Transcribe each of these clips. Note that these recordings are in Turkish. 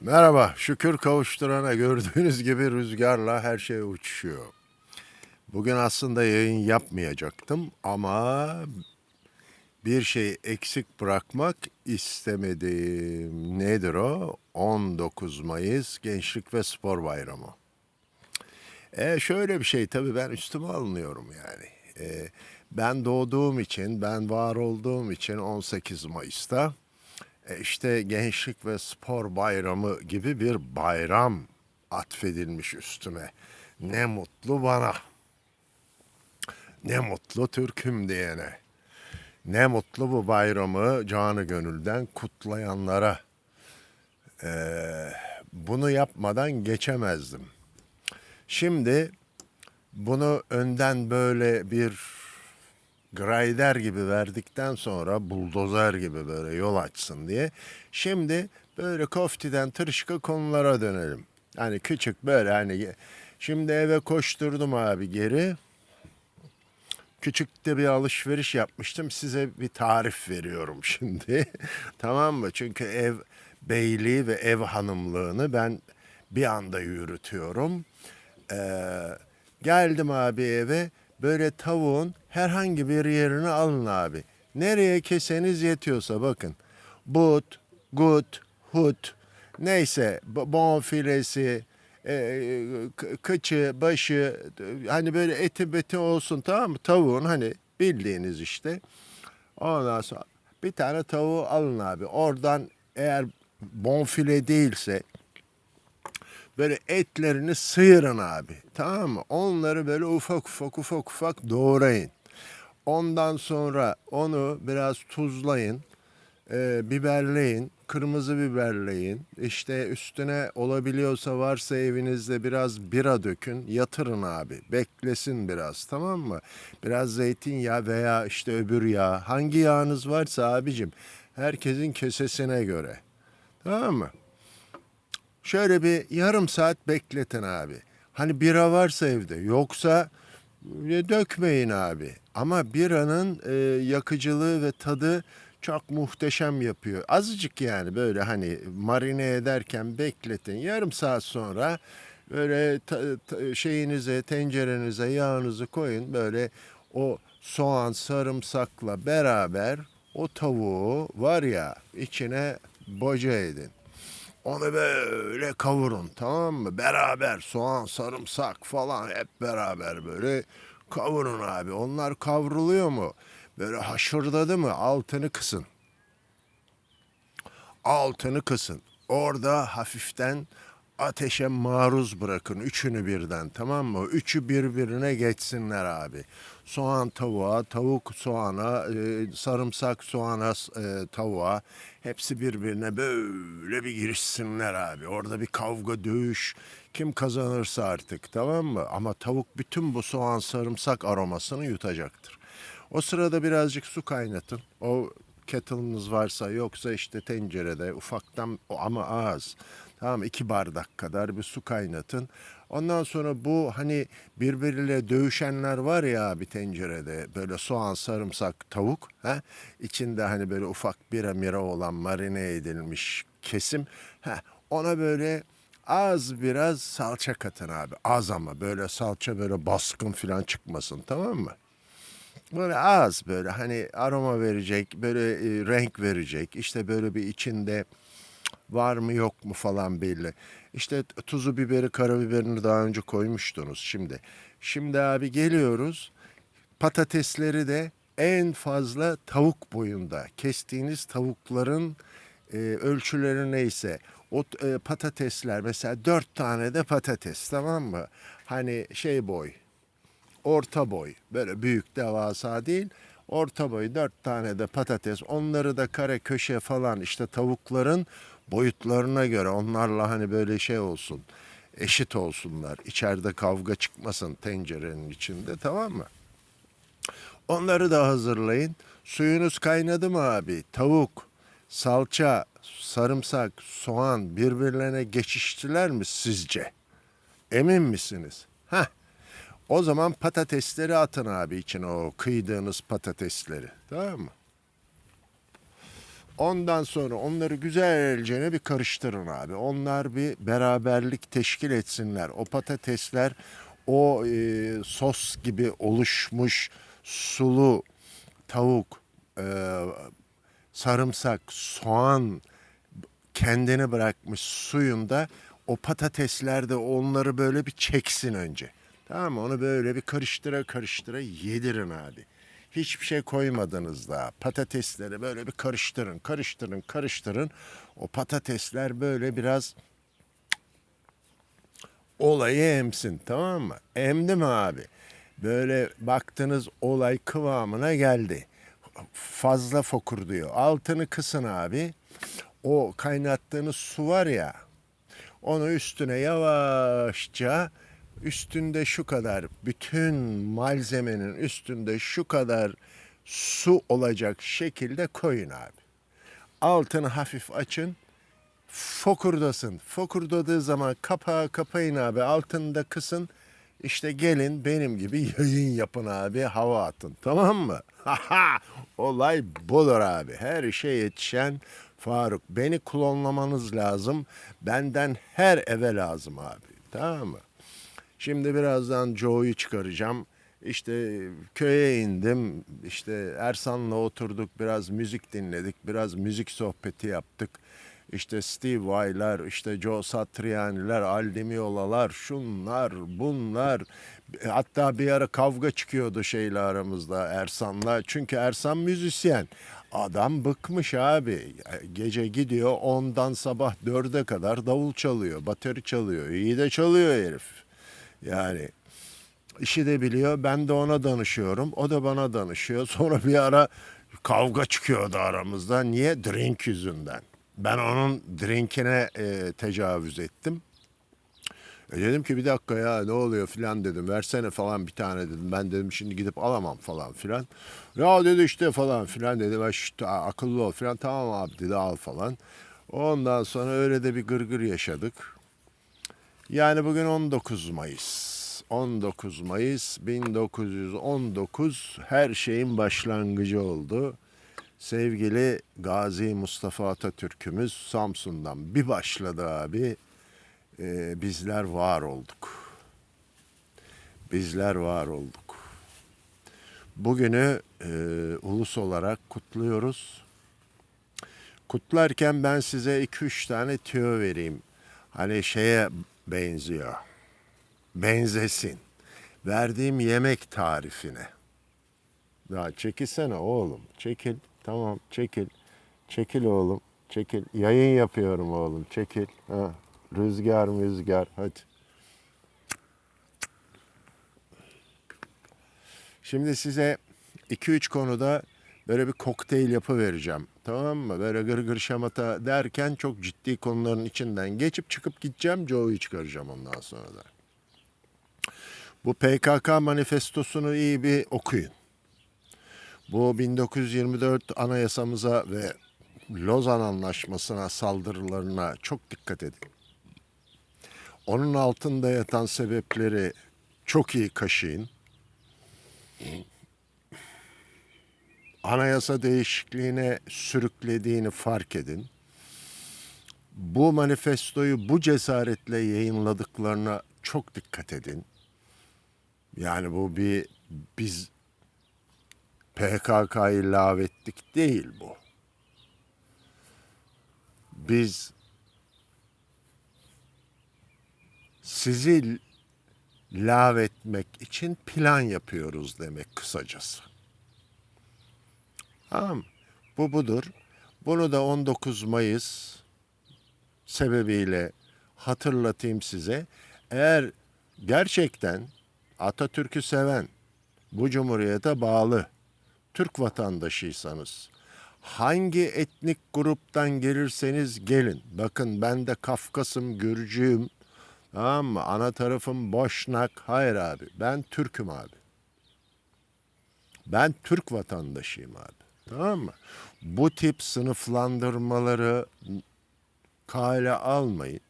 Merhaba, şükür kavuşturana gördüğünüz gibi rüzgarla her şey uçuşuyor. Bugün aslında yayın yapmayacaktım ama bir şey eksik bırakmak istemedim. Nedir o? 19 Mayıs Gençlik ve Spor Bayramı. E şöyle bir şey tabii ben üstüme alınıyorum yani. E, ben doğduğum için, ben var olduğum için 18 Mayıs'ta işte Gençlik ve Spor Bayramı gibi bir bayram atfedilmiş üstüme. Ne mutlu bana. Ne mutlu Türk'üm diyene. Ne mutlu bu bayramı canı gönülden kutlayanlara. E, bunu yapmadan geçemezdim. Şimdi bunu önden böyle bir grider gibi verdikten sonra buldozer gibi böyle yol açsın diye. Şimdi böyle koftiden tırışka konulara dönelim. Hani küçük böyle hani şimdi eve koşturdum abi geri. Küçük de bir alışveriş yapmıştım. Size bir tarif veriyorum şimdi. tamam mı? Çünkü ev beyliği ve ev hanımlığını ben bir anda yürütüyorum. Ee, geldim abi eve. Böyle tavuğun herhangi bir yerini alın abi. Nereye keseniz yetiyorsa bakın. But, gut, hut, neyse bonfilesi, e, k- kıçı, başı, hani böyle eti beti olsun tamam mı? Tavuğun hani bildiğiniz işte. Ondan sonra bir tane tavuğu alın abi. Oradan eğer bonfile değilse böyle etlerini sıyırın abi. Tamam mı? Onları böyle ufak ufak ufak ufak doğrayın. Ondan sonra onu biraz tuzlayın, e, biberleyin, kırmızı biberleyin. İşte üstüne olabiliyorsa varsa evinizde biraz bira dökün, yatırın abi. Beklesin biraz tamam mı? Biraz zeytinyağı veya işte öbür yağ. Hangi yağınız varsa abicim herkesin kesesine göre. Tamam mı? Şöyle bir yarım saat bekletin abi. Hani bira varsa evde yoksa e, dökmeyin abi. Ama biranın e, yakıcılığı ve tadı çok muhteşem yapıyor. Azıcık yani böyle hani marine ederken bekletin. Yarım saat sonra böyle ta- ta- şeyinize, tencerenize yağınızı koyun. Böyle o soğan, sarımsakla beraber o tavuğu var ya içine boca edin. Onu böyle kavurun tamam mı? Beraber soğan, sarımsak falan hep beraber böyle kavurun abi. Onlar kavruluyor mu? Böyle haşırdadı mı altını kısın. Altını kısın. Orada hafiften ateşe maruz bırakın üçünü birden tamam mı? Üçü birbirine geçsinler abi. Soğan tavuğa, tavuk soğana, e, sarımsak soğana, e, tavuğa hepsi birbirine böyle bir girişsinler abi. Orada bir kavga, dövüş kim kazanırsa artık tamam mı? Ama tavuk bütün bu soğan, sarımsak aromasını yutacaktır. O sırada birazcık su kaynatın. O kettle'ınız varsa yoksa işte tencerede ufaktan ama az. Tamam iki bardak kadar bir su kaynatın. Ondan sonra bu hani birbiriyle dövüşenler var ya bir tencerede böyle soğan, sarımsak, tavuk. Ha? içinde hani böyle ufak bira mira olan marine edilmiş kesim. Ha? Ona böyle az biraz salça katın abi. Az ama böyle salça böyle baskın falan çıkmasın tamam mı? Böyle az böyle hani aroma verecek, böyle e, renk verecek. İşte böyle bir içinde var mı yok mu falan belli. İşte tuzu biberi, karabiberini daha önce koymuştunuz şimdi. Şimdi abi geliyoruz. Patatesleri de en fazla tavuk boyunda kestiğiniz tavukların e, ölçüleri neyse o e, patatesler mesela dört tane de patates tamam mı? Hani şey boy orta boy böyle büyük devasa değil orta boy dört tane de patates onları da kare köşe falan işte tavukların boyutlarına göre onlarla hani böyle şey olsun eşit olsunlar içeride kavga çıkmasın tencerenin içinde tamam mı? Onları da hazırlayın. Suyunuz kaynadı mı abi? Tavuk, salça, sarımsak, soğan birbirlerine geçiştiler mi sizce? Emin misiniz? Heh. O zaman patatesleri atın abi içine o kıydığınız patatesleri. Tamam mı? Ondan sonra onları güzelce bir karıştırın abi. Onlar bir beraberlik teşkil etsinler. O patatesler o e, sos gibi oluşmuş sulu tavuk, e, sarımsak, soğan kendini bırakmış suyunda o patatesler de onları böyle bir çeksin önce. Tamam mı? Onu böyle bir karıştıra karıştıra yedirin abi. Hiçbir şey koymadınız daha. Patatesleri böyle bir karıştırın, karıştırın, karıştırın. O patatesler böyle biraz olayı emsin tamam mı? Emdi mi abi? Böyle baktınız olay kıvamına geldi. Fazla fokur diyor. Altını kısın abi. O kaynattığınız su var ya. Onu üstüne yavaşça üstünde şu kadar bütün malzemenin üstünde şu kadar su olacak şekilde koyun abi. Altını hafif açın fokurdasın. Fokurdadığı zaman kapağı kapayın abi. Altında kısın. İşte gelin benim gibi yayın yapın abi. Hava atın. Tamam mı? Olay budur abi. Her şey yetişen Faruk. Beni klonlamanız lazım. Benden her eve lazım abi. Tamam mı? Şimdi birazdan Joe'yu çıkaracağım. İşte köye indim. İşte Ersan'la oturduk. Biraz müzik dinledik. Biraz müzik sohbeti yaptık. İşte Steve Vai'lar, işte Joe Satriani'ler, Aldemiola'lar, şunlar, bunlar. Hatta bir ara kavga çıkıyordu şeyle aramızda Ersan'la. Çünkü Ersan müzisyen. Adam bıkmış abi. Gece gidiyor ondan sabah dörde kadar davul çalıyor, bateri çalıyor. İyi de çalıyor herif. Yani işi de biliyor. Ben de ona danışıyorum. O da bana danışıyor. Sonra bir ara kavga çıkıyordu aramızda. Niye? Drink yüzünden. Ben onun drinkine e, tecavüz ettim. E dedim ki bir dakika ya ne oluyor filan dedim. Versene falan bir tane dedim. Ben dedim şimdi gidip alamam falan filan. Ya dedi işte falan filan dedi. Ben işte akıllı ol filan. Tamam abi dedi al falan. Ondan sonra öyle de bir gırgır yaşadık. Yani bugün 19 Mayıs. 19 Mayıs 1919 her şeyin başlangıcı oldu. Sevgili Gazi Mustafa Atatürk'ümüz Samsun'dan bir başladı abi. Ee, bizler var olduk. Bizler var olduk. Bugünü e, ulus olarak kutluyoruz. Kutlarken ben size 2-3 tane tüyo vereyim. Hani şeye benziyor. Benzesin. Verdiğim yemek tarifine. Ya çekilsene oğlum. Çekil. Tamam çekil. Çekil oğlum. Çekil. Yayın yapıyorum oğlum. Çekil. Ha. Rüzgar rüzgar. Hadi. Şimdi size 2-3 konuda böyle bir kokteyl yapı vereceğim. Tamam mı? Böyle gır gır şamata derken çok ciddi konuların içinden geçip çıkıp gideceğim. Joe'yu çıkaracağım ondan sonra da. Bu PKK manifestosunu iyi bir okuyun. Bu 1924 anayasamıza ve Lozan Anlaşması'na saldırılarına çok dikkat edin. Onun altında yatan sebepleri çok iyi kaşıyın. Anayasa değişikliğine sürüklediğini fark edin. Bu manifestoyu bu cesaretle yayınladıklarına çok dikkat edin. Yani bu bir biz PKK'yı lağvettik değil bu. Biz sizi lağvetmek için plan yapıyoruz demek kısacası. Tamam. Bu budur. Bunu da 19 Mayıs sebebiyle hatırlatayım size. Eğer gerçekten Atatürk'ü seven, bu cumhuriyete bağlı Türk vatandaşıysanız, hangi etnik gruptan gelirseniz gelin. Bakın ben de Kafkasım, Gürcüyüm. Tamam mı? Ana tarafım Boşnak. Hayır abi. Ben Türk'üm abi. Ben Türk vatandaşıyım abi. Tamam mı? Bu tip sınıflandırmaları kale almayın.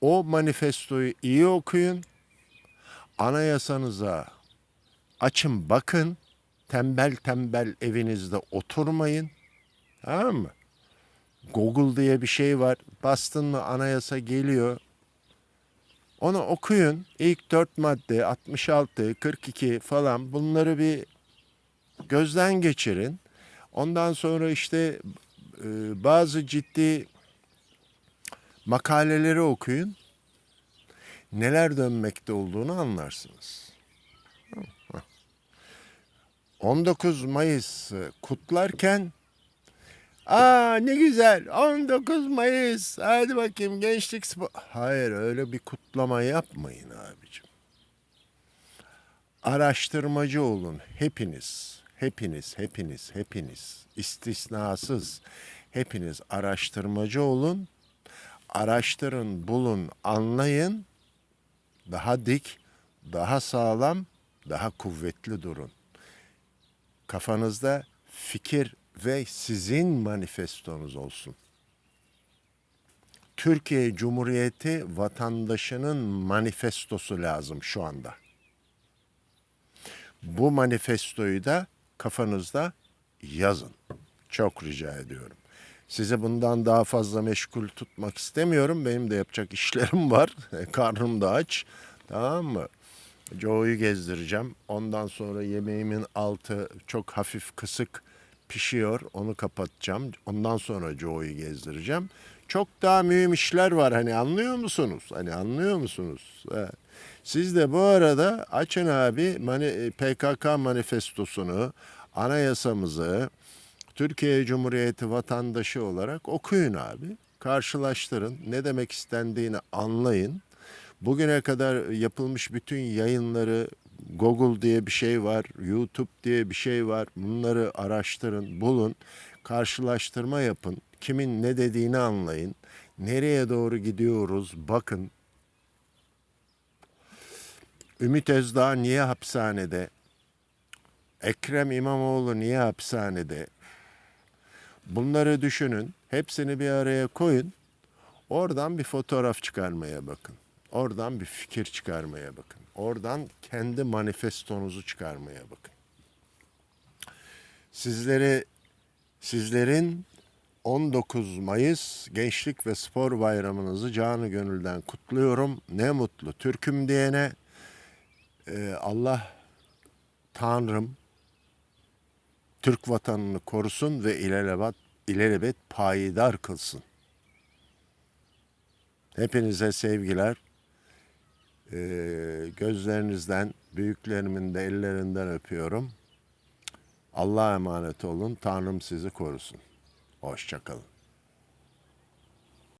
O manifestoyu iyi okuyun. Anayasanıza açın bakın. Tembel tembel evinizde oturmayın. Tamam mı? Google diye bir şey var. Bastın mı anayasa geliyor. Onu okuyun. İlk dört madde 66, 42 falan bunları bir gözden geçirin. Ondan sonra işte e, bazı ciddi makaleleri okuyun. Neler dönmekte olduğunu anlarsınız. 19 Mayıs kutlarken Aa ne güzel 19 Mayıs hadi bakayım gençlik spor. Hayır öyle bir kutlama yapmayın abicim. Araştırmacı olun hepiniz. Hepiniz, hepiniz, hepiniz. istisnasız hepiniz araştırmacı olun. Araştırın, bulun, anlayın. Daha dik, daha sağlam, daha kuvvetli durun kafanızda fikir ve sizin manifestonuz olsun. Türkiye Cumhuriyeti vatandaşının manifestosu lazım şu anda. Bu manifestoyu da kafanızda yazın. Çok rica ediyorum. Sizi bundan daha fazla meşgul tutmak istemiyorum. Benim de yapacak işlerim var. Karnım da aç. Tamam mı? Joe'yu gezdireceğim. Ondan sonra yemeğimin altı çok hafif kısık pişiyor. Onu kapatacağım. Ondan sonra Joe'yu gezdireceğim. Çok daha mühim işler var. Hani anlıyor musunuz? Hani anlıyor musunuz? He. Siz de bu arada açın abi mani- PKK manifestosunu, anayasamızı, Türkiye Cumhuriyeti vatandaşı olarak okuyun abi. Karşılaştırın. Ne demek istendiğini anlayın. Bugüne kadar yapılmış bütün yayınları Google diye bir şey var, YouTube diye bir şey var. Bunları araştırın, bulun, karşılaştırma yapın. Kimin ne dediğini anlayın. Nereye doğru gidiyoruz bakın. Ümit Özdağ niye hapishanede? Ekrem İmamoğlu niye hapishanede? Bunları düşünün. Hepsini bir araya koyun. Oradan bir fotoğraf çıkarmaya bakın. Oradan bir fikir çıkarmaya bakın. Oradan kendi manifestonuzu çıkarmaya bakın. Sizleri sizlerin 19 Mayıs Gençlik ve Spor Bayramınızı canı gönülden kutluyorum. Ne mutlu Türk'üm diyene Ee, Allah Tanrım Türk vatanını korusun ve ilelebet, ilelebet payidar kılsın. Hepinize sevgiler. Ee, gözlerinizden, büyüklerimin de ellerinden öpüyorum. Allah'a emanet olun. Tanrım sizi korusun. Hoşçakalın.